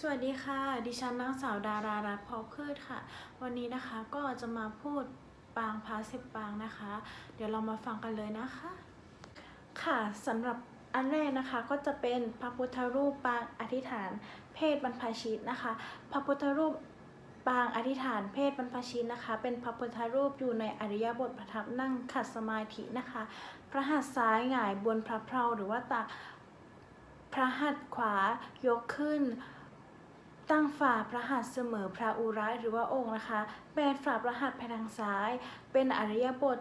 สวัสดีค่ะ ดิฉันนางสาวดารารัตน์พอพืชค่ะ วันนี้นะคะก็จะมาพูดปางพระสิบปางนะคะ เดี๋ยวเรามาฟังกันเลยนะคะ ค่ะสำหรับอันแรกนะคะก็จะเป็นพระพุทธรูปปางอธิษฐาน เพศบรรพชิตนะคะ พระพุทธรูปปางอธิษฐานเพศบรรพชิตนะคะ เป็นพระพุทธรูปอยู่ในอริยบทประทับนั่งขัดสมาธินะคะ พระหัตถ์ซ้ายหงายบนพระเพลาหรือว่าตักพระหัตถ์ขวายกขึ้น ตั้งฝ่าพระหัตถ์เสมอพระอุระหรือว่าองค์นะคะแบนฝ่าพระหัตถ์ไปทางซ้าย เป็นอริยบท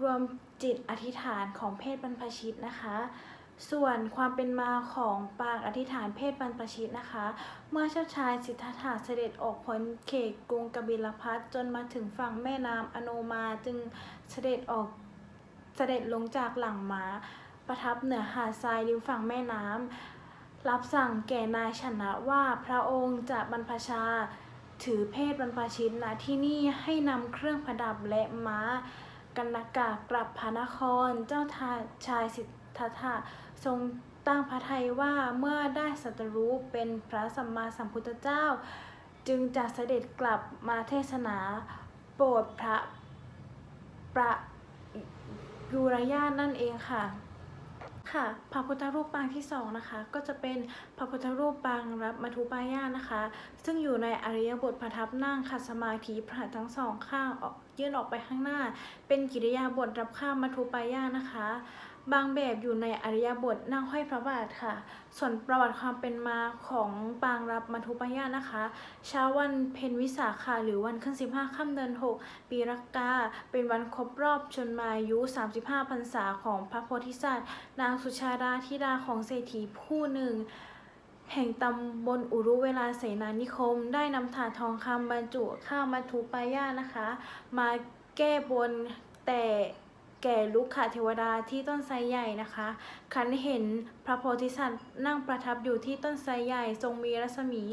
รวมจิตอธิษฐานของเพศบรรพชิตนะคะ ส่วนความเป็นมาของปางอธิษฐานเพศบรรพชิตนะคะ เมื่อเจ้าชายสิทธัตถะเสด็จออกพ้นเขตกรุงกบิลพัทจนมาถึงฝั่งแม่น้ำอโนมาจึงเสด็จออกเสด็จลงจากหลังม้าประทับเหนือหาดทรายริมฝั่งแม่น้ำ รับสั่งแก่นายชนะว่าพระองค์จะบรรพชา ถือเพศบรรพชิตณที่นี่ให้นำเครื่องประดับและม้ากันนากากลับพระนครเจ้าทาชายสิทธัตถะทรงตั้งพระทัยว่าเมื่อได้สัตรู้เป็นพระสัมมาสัมพุทธเจ้า จึงจะเสด็จกลับมาเทศนา โปรดพระประยุรญาตนั่นเองค่ะ ค่ะพระพุทธรูปปางที่สองนะคะก็จะเป็นพระพุทธรูปปางรับมัทุปายานะคะ ซึ่งอยู่ในอริยบทประทับนั่งคัดสมาธิพระทั้งสองข้างออก ยื่นออกไปข้างหน้า เป็นกิริยาบทรับข้ามมัทุปายานะคะ บางแบบอยู่ในอริยบทนั่งห้อยพระบาทค่ะ ส่วนประวัติความเป็นมาของปางรับมัทุปายานะคะ เช้าวันเพ็ญวิสาขาหรือวันขึ้น 15ค่ำเดือน 6 ปีรักกา เป็นวันครบรอบชนมายุ 35พรรษาของพระโพธิสัตว์ นางสุชาดาธิดาของเศรษฐีผู้หนึ่ง แห่งตำบลอุรุเวลาเสนานิคม ได้นำถาดทองคำบรรจุข้าวมัทุปายานะคะ มาแก้บนแต่แก่ลุกขเทวดาที่ต้นไทรใหญ่นะคะคันเห็นพระโพธิสัตว์นั่งประทับอยู่ที่ต้นไทรใหญ่ทรงมีรัศมี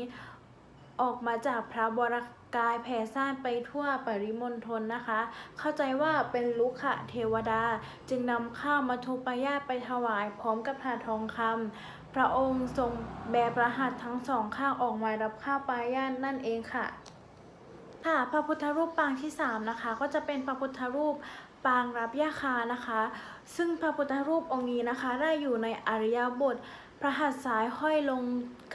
ออกมาจากพระบรกายแผ่ซ่านไปทั่วปริมณฑลนะคะ เข้าใจว่าเป็นลุกขเทวดา จึงนำข้าวมาทุปายาไปถวายพร้อมกับถาดทองคำ พระองค์ทรงแบพระหัตทั้งสองข้างออกมารับข้าวปายาตนั่นเองค่ะ ค่ะพระพุทธรูปปางที่3นะคะก็จะเป็นพระพุทธรูปปางรับยาคานะคะ ซึ่งพระพุทธรูปองค์นี้นะคะ ได้อยู่ในอริยบทพระหัตถ์ซ้ายห้อยลง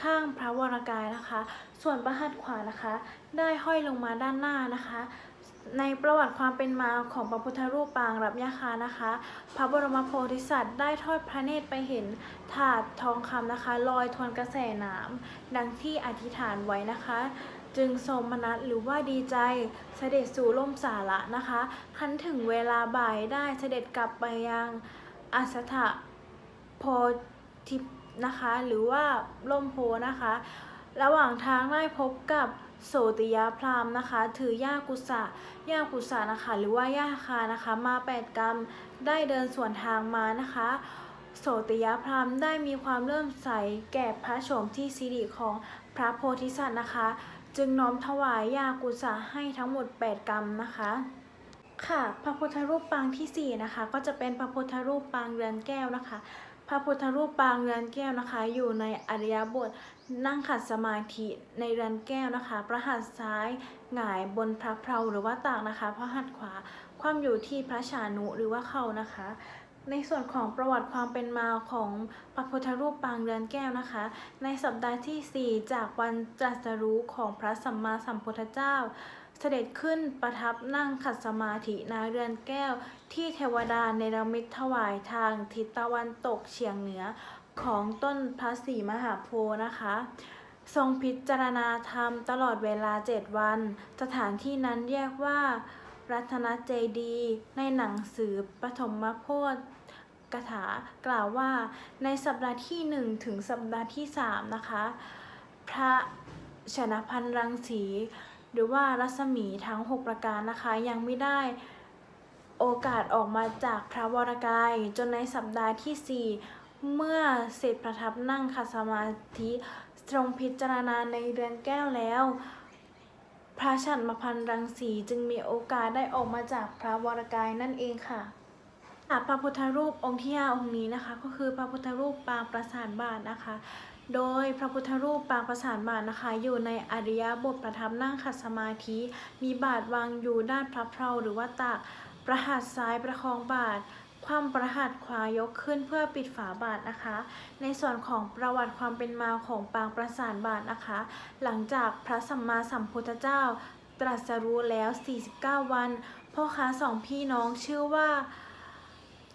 ข้างพระวรากายนะคะ ส่วนพระหัตถ์ขวานะคะ ได้ห้อยลงมาด้านหน้านะคะ ในประวัติความเป็นมาของพระพุทธรูปปางรับยาคานะคะ พระบรมโพธิสัตว์ได้ทอดพระเนตรไปเห็นถาดทองคำนะคะ ลอยทวนกระแสน้ำดังที่อธิษฐานไว้นะคะ จึงทรงมนัสหรือว่าดีใจเสด็จสู่ล่มสาระนะคะ คันถึงเวลาบ่ายได้เสด็จกลับไปยังอัสถะโพธินะคะ หรือว่าล่มโพนะคะ ระหว่างทางได้พบกับ โสติยาพราหมณ์นะคะ ถือยากุสะยากุสะนะคะ หรือว่ายาคานะคะ มาแปดกรรมได้เดินสวนทางมานะคะ โสติยาพราหมณ์ได้มีความเริ่มใสแก่พระโฉมที่สิริของพระโพธิสัตว์นะคะ จึงน้อมถวายยากุสะให้ทั้งหมด 8 กรรมนะคะค่ะ พระพุทธรูปปางที่ 4 นะคะ ก็จะเป็นพระพุทธรูปปางเรือนแก้วนะคะ พระพุทธรูปปางเรือนแก้วนะคะ อยู่ในอริยบทนั่งขัดสมาธิในเรือนแก้วนะคะพระหัตถ์ซ้ายหงายบนพระเพลาหรือว่าตากนะคะ พระหัตถ์ขวาคว่ำอยู่ที่พระชานุหรือว่าเข่านะคะ ในส่วนของประวัติความเป็นมาของพระพุทธรูปปางเรือนแก้วนะคะ ในสัปดาห์ที่ 4 จากวันตรัสรู้ของพระสัมมาสัมพุทธเจ้า เสด็จขึ้นประทับนั่งขัดสมาธิณเรือนแก้ว ที่เทวดาในรมิตถวายทางทิศตะวันตกเฉียงเหนือของต้นพระศรีมหาโพธิ์นะคะ ทรงพิจารณาธรรมตลอดเวลาเจ็ดวัน สถานที่นั้นเรียกว่า รัตนเจดี ในหนังสือปฐมโพธิกถากล่าวว่าในสัปดาห์ที่หนึ่งถึงสัปดาห์ที่สามนะคะ พระชนพันรังสี หรือว่ารัศมีทั้ง 6 ประการนะคะ ยังไม่ได้โอกาสออกมาจากพระวรกาย จนในสัปดาห์ที่ 4 เมื่อเสร็จประทับนั่งขัสมาธิทรงพิจารณาในเรือนแก้วแล้ว พระฉันมพันธ์รังสีจึงมีโอกาสได้ออกมาจากพระวรกายนั่นเองค่ะค่ะพระพุทธรูปองค์ที่ห้าองค์นี้นะคะ ก็คือพระพุทธรูปปางประสานบาทนะคะ โดยพระพุทธรูปปางประสานบาทนะคะ อยู่ในอริยบทประทับนั่งขัดสมาธิ มีบาทวางอยู่ด้านพระเพลาหรือว่าตัก ประหัตซ้ายประคองบาทความประหัตขวายกขึ้นเพื่อปิดฝาบาทนะคะ ในส่วนของประวัติความเป็นมาของปางประสานบาทนะคะ หลังจากพระสัมมาสัมพุทธเจ้า ตรัสรู้แล้ว 49 วัน พ่อค้าสองพี่น้องชื่อว่า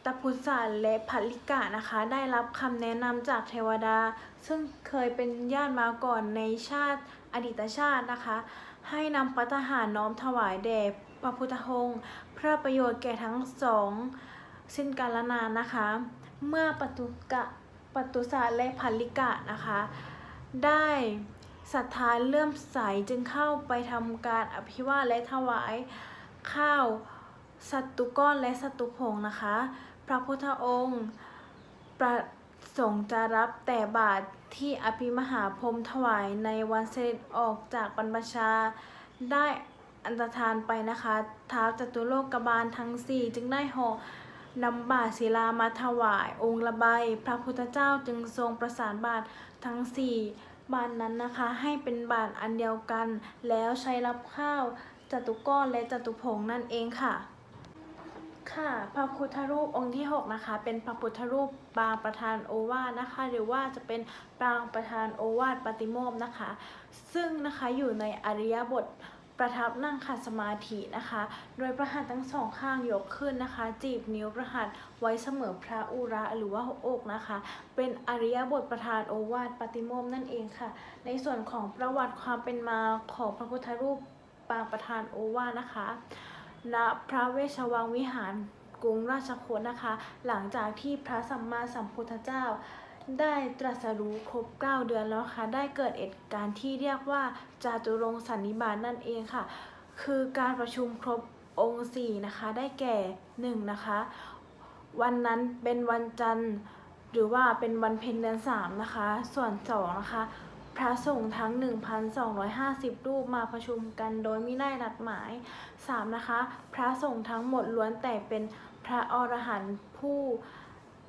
ตพุทธาและพัลลิกะนะคะ ได้รับคำแนะนำจากเทวดา ซึ่งเคยเป็นญาติมาก่อนในชาติอดีตชาตินะคะ ให้นำปัตหารน้อมถวายแด่พระพุทธองค์เพื่อประโยชน์แก่ทั้งสองสิ้นกาลนานนะคะ เมื่อปตุกะปตุสาและพัลลิกะนะคะ ได้ศรัทธาเลื่อมใสจึงเข้าไปทำการอภิวาและถวายข้าวสัตตุก้อนและสัตตุผงนะคะ พระพุทธองค์ประสงค์จะรับแต่บาทที่อภิมหาพรมถวายในวันเสด็จออกจากบรรพชา ได้อันตรธานไปนะคะท้าวจตุโลกบาลทั้งสี่จึงได้ห่อนำบาทศิลามาถวายองค์ละใบ พระพุทธเจ้าจึงทรงประสานบาททั้งสี่บาทนั้นนะคะให้เป็นบาทอันเดียวกัน แล้วใช้รับข้าวจตุก้อนและจตุผงนั่นเองค่ะ ค่ะพระพุทธรูปองค์ที่6นะคะเป็นพระพุทธรูปปางประธานโอวาทนะคะ หรือว่าจะเป็นปางประธานโอวาทปฏิโมกนะคะ ซึ่งนะคะอยู่ในอริยบทประทับนั่งขัดสมาธินะคะ โดยประหัตทั้งสองข้างยกขึ้นนะคะ จีบนิ้วประหัตไว้เสมอพระอุระหรือว่าหัวอกนะคะ เป็นอริยบทประธานโอวาทปฏิโมกข์นั่นเองค่ะ ในส่วนของประวัติความเป็นมาของพระพุทธรูปปางประธานโอวาทนะคะ ณพระเวชวังวิหารกรุงราชคตนะคะ หลังจากที่พระสัมมาสัมพุทธเจ้าได้ตรัสรู้ครบ 9 เดือนแล้วค่ะ ได้เกิดเหตุการณ์ที่เรียกว่าจาตุรงสันนิบาตนั่นเองค่ะ คือการประชุมครบองค์สี่นะคะ ได้แก่หนึ่งนะคะ วันนั้นเป็นวันจันทร์ หรือว่าเป็นวันเพ็ญเดือนสามนะคะ ส่วนสองนะคะ พระสงฆ์ทั้ง 1,250 รูปมาประชุมกันโดยไม่ได้นัดหมาย 3. นะคะ พระสงฆ์ทั้งหมดล้วนแต่เป็นพระอรหันต์ผู้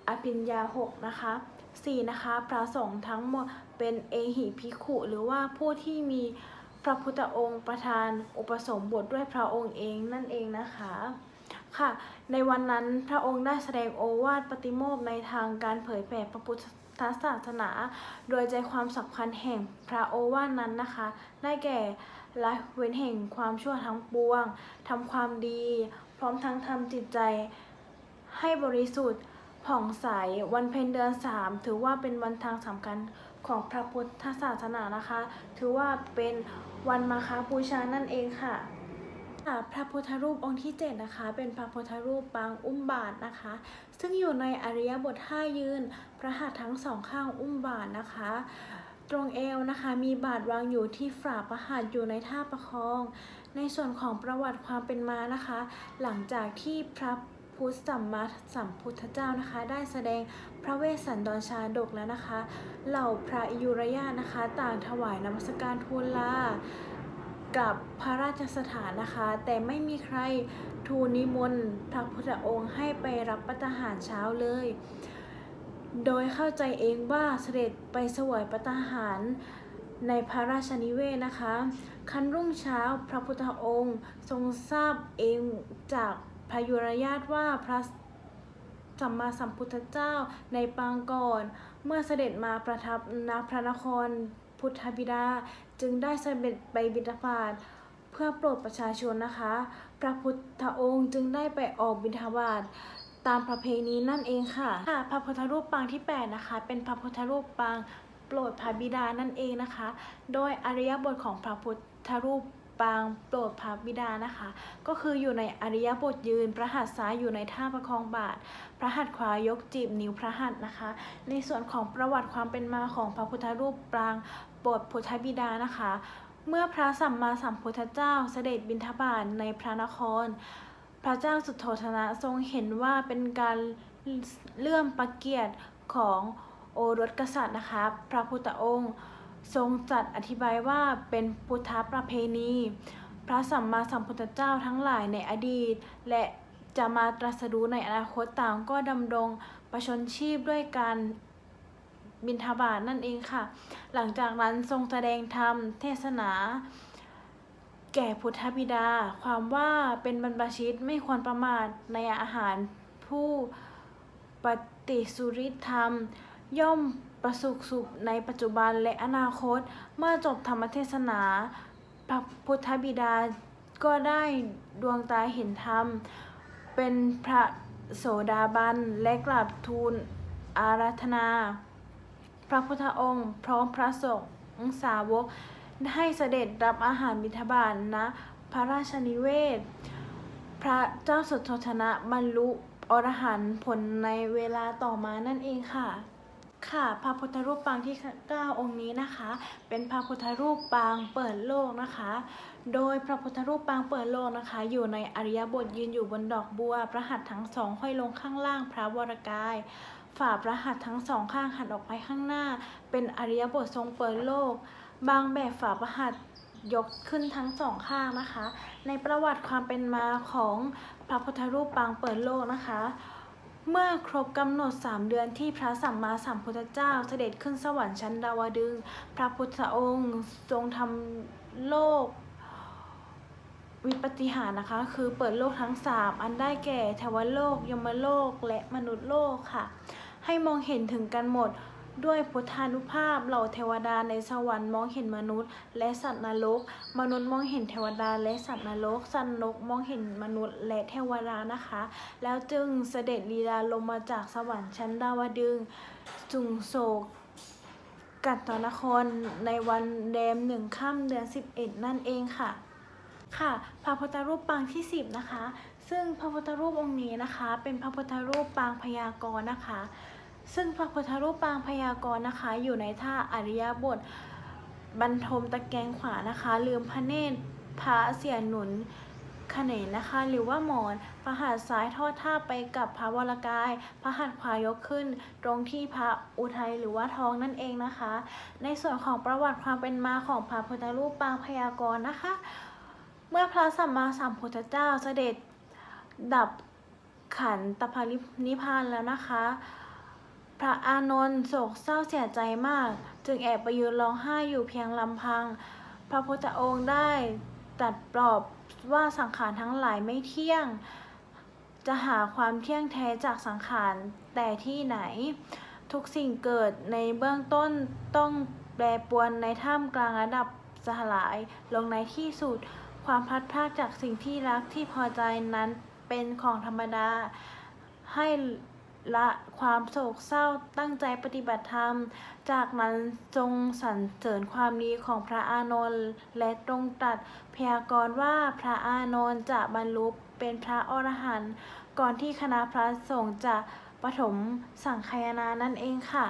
อภิญญาหกนะคะ 4. นะคะ พระสงฆ์ทั้งหมดเป็นเอหิภิกขุหรือว่าผู้ที่มีพระพุทธองค์ประทานอุปสมบทด้วยพระองค์เองนั่นเองนะคะค่ะ ในวันนั้นพระองค์ได้แสดงโอวาทปฏิโมกในทางการเผยแผ่พระพุทธ ศาสนา โดยใจความสำคัญแห่งพระโอวาทนั้นนะคะ ได้แก่ละเว้นแห่งความชั่วทั้งปวงทำความดี พร้อมทั้งทำจิตใจให้บริสุทธิ์ผ่องใส วันเพ็ญเดือนสามถือว่าเป็นวันทางสำคัญของพระพุทธศาสนานะคะ ถือว่าเป็นวันมาฆบูชานั่นเองค่ะ ค่ะพระพุทธรูปองค์ที่ 7 นะคะ เป็นพระพุทธรูปปางอุ้มบาทนะคะ ซึ่งอยู่ในอริยบทท่ายืน พระหัตถ์ทั้งสองข้างอุ้มบาทนะคะ ตรงเอวนะคะมีบาทวางอยู่ที่ฝ่าพระหัตถ์อยู่ในท่าประคอง ในส่วนของประวัติความเป็นมานะคะ หลังจากที่พระพุทธสัมมาสัมพุทธเจ้านะคะ ได้แสดงพระเวสสันดรชาดกแล้วนะคะ เหล่าพระยุรญานะคะ ต่างถวายนมัสการทูลลา กับพระราชสถานนะคะ แต่ไม่มีใครทูลนิมนต์พระพุทธองค์ให้ไปรับประทานเช้าเลย โดยเข้าใจเองว่าเสด็จไปสวยประทหารในพระราชนิเวศนะคะ คันรุ่งเช้าพระพุทธองค์ทรงทราบเองจากพระยุรญาตว่าพระสัมมาสัมพุทธเจ้าในปางก่อน เมื่อเสด็จมาประทับณพระนคร พุทธบิดา จึงได้เสด็จไปบิณฑบาตเพื่อโปรดประชาชนนะคะ พระพุทธองค์จึงได้ไปออกบิณฑบาตตามประเพณีนั่นเองค่ะค่ะ พระพุทธรูปปางที่ 8 นะคะ เป็นพระพุทธรูปปางโปรดพระบิดานั่นเองนะคะ โดยอริยบทของพระพุทธรูปปางโปรดพระบิดานะคะ ก็คืออยู่ในอริยบทยืน พระหัตถ์ซ้ายอยู่ในท่าประคองบาท พระหัตถ์ขวายกจีบนิ้วพระหัตถ์นะคะ ในส่วนของประวัติความเป็นมาของพระพุทธรูปปาง โปรดพุทธบิดานะคะ เมื่อพระสัมมาสัมพุทธเจ้าเสด็จบิณฑบาตในพระนคร พระเจ้าสุโธทนะทรงเห็นว่าเป็นการเลื่อมประเกียรติของโอรสกษัตริย์นะคะ พระพุทธองค์ทรงจัดอธิบายว่าเป็นพุทธประเพณี พระสัมมาสัมพุทธเจ้าทั้งหลายในอดีต และจะมาตรัสรู้ในอนาคตต่างก็ดำรงประชนชีพด้วยการ บิณฑบาตนั่นเองค่ะ หลังจากนั้นทรงแสดงธรรมเทศนา แก่พุทธบิดา ความว่าเป็นบรรพชิตไม่ควรประมาทในอาหารผู้ปฏิสุริธรรม ย่อมประสุขสุขในปัจจุบันและอนาคต เมื่อจบธรรมเทศนา พระพุทธบิดาก็ได้ดวงตาเห็นธรรม เป็นพระโสดาบันและกราบทูลอาราธนา พระพุทธองค์พร้อมพระสงฆ์สาวกให้เสด็จรับอาหารบิณฑบาตณพระราชนิเวศ พระเจ้าสุโธทนะบรรลุอรหันต์ผลในเวลาต่อมานั่นเองค่ะ ค่ะพระพุทธรูปปางที่ 9 องค์นี้นะคะ เป็นพระพุทธรูปปางเปิดโลกนะคะ โดยพระพุทธรูปปางเปิดโลกนะคะ อยู่ในอริยบทยืนอยู่บนดอกบัว พระหัตถ์ทั้งสองห้อยลงข้างล่างพระวรกาย ฝ่าพระหัตถ์ทั้งสองข้างหันออกไปข้างหน้า เป็นอริยบททรงเปิดโลก บางแบบฝ่าพระหัตถ์ยกขึ้นทั้งสองข้างนะคะ ในประวัติความเป็นมาของพระพุทธรูปปางเปิดโลกนะคะ เมื่อครบกำหนด 3 เดือนที่พระสัมมาสัมพุทธเจ้าเสด็จขึ้นสวรรค์ชั้นดาวดึง พระพุทธองค์ทรงทำโลกวิปฏิหารนะคะ คือเปิดโลกทั้ง 3 อันได้แก่เทวโลก ยมโลก และมนุษย์โลกค่ะ ให้มองเห็นถึงกันหมด ด้วยพุทธานุภาพเหล่าเทวดาในสวรรค์มองเห็นมนุษย์ และสัตว์นรก มนุษย์มองเห็นเทวดาและสัตว์นรก สัตว์นรกมองเห็นมนุษย์และเทวดานะคะ แล้วจึงเสด็จลีลาลงมาจากสวรรค์ชั้นดาวดึงส์จุงโศกกัตตนครในวันแรมหนึ่งค่ำเดือน 11 นั่นเองค่ะ ค่ะ พระพุทธรูปปางที่ 10 นะคะ ซึ่งพระพุทธรูปองค์นี้นะคะ เป็นพระพุทธรูปปางพยากรณ์นะคะ ซึ่งพระพุทธรูปปางพยากรณ์นะคะ อยู่ในท่าอริยบทบรรทมตะแกงขวานะคะลืมพระเนตรพระเสียหนุนขเนนนะคะ หรือว่าหมอนพระหัตถ์ซ้ายทอดท่าไปกับพระวรกายพระหัตถ์ขวายกขึ้น ตรงที่พระอุทัยหรือว่าท้องนั่นเองนะคะ ในส่วนของประวัติความเป็นมาของพระพุทธรูปปางพยากรณ์นะคะ เมื่อพระสัมมาสัมพุทธเจ้าเสด็จดับขันตภรินิพพานแล้วนะคะ พระอานนท์โศกเศร้าเสียใจมาก จึงแอบไปยืนร้องไห้อยู่เพียงลำพัง พระพุทธองค์ได้ตัดปลอบว่าสังขารทั้งหลายไม่เที่ยง จะหาความเที่ยงแท้จากสังขารแต่ที่ไหน ทุกสิ่งเกิดในเบื้องต้นต้องแปรปวนในท่ามกลางระดับสลายลงในที่สุด ความพัดพรากจากสิ่งที่รักที่พอใจนั้นเป็นของธรรมดาให้ ละความโศกเศร้าตั้งใจปฏิบัติธรรม จากนั้นจงสรรเสริญความดีของพระอานนท์และตรงตรัสพยากรณ์ว่าพระอานนท์จะบรรลุเป็นพระอรหันต์ก่อนที่คณะพระสงฆ์จะปฐมสังคายนานั่นเองค่ะ